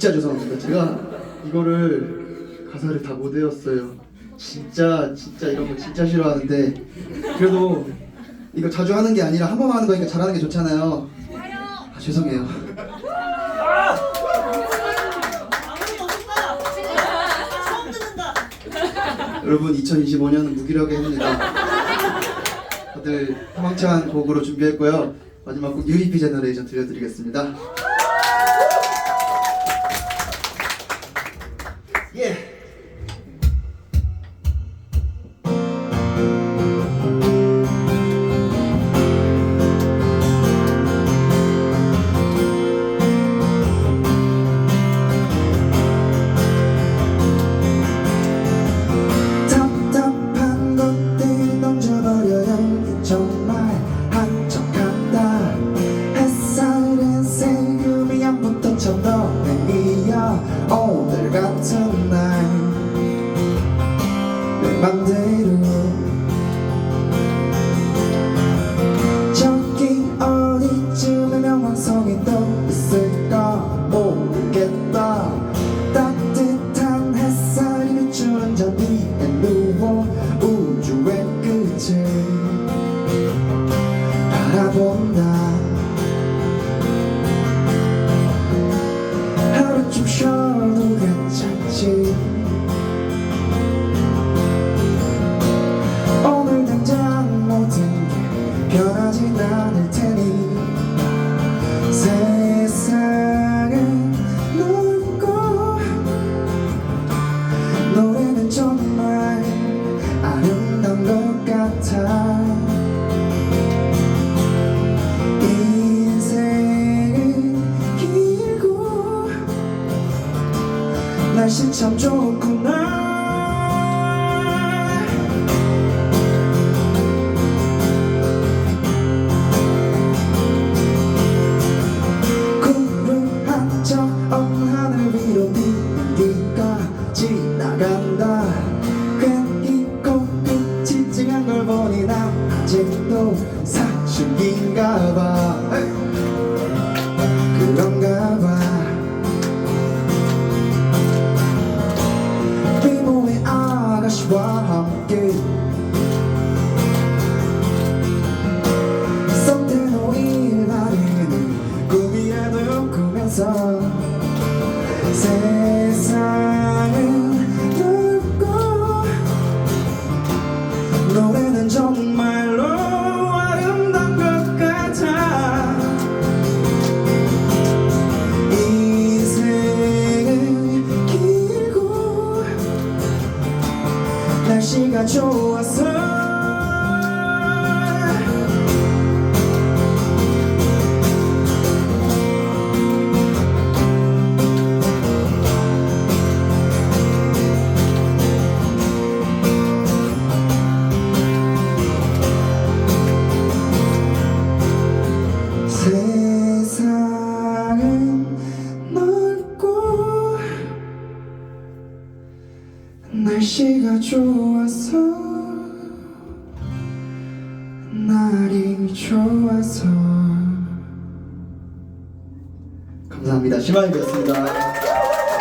진짜 죄송합니다 제가 이거를 가사를 다 못 외웠어요 진짜 진짜 이런 거 진짜 싫어하는데 그래도 이거 자주 하는 게 아니라 한 번만 하는 거니까 잘하는 게 좋잖아요 아, 죄송해요. 여러분 2025년은 무기력의 해입니다. 다들 희망찬 곡으로 준비했고요. 마지막 곡 유리피 제너레이션 들려드리겠습니다. 날씨 참 좋구나 사춘기인가 봐. 그런가 봐. 미모의 아가씨와 함께. 썸태노일 바르는 꿈이라도 꾸면서 세상은 좋아서 날씨가 좋아서 날이 좋아서 감사합니다. 심하이였습니다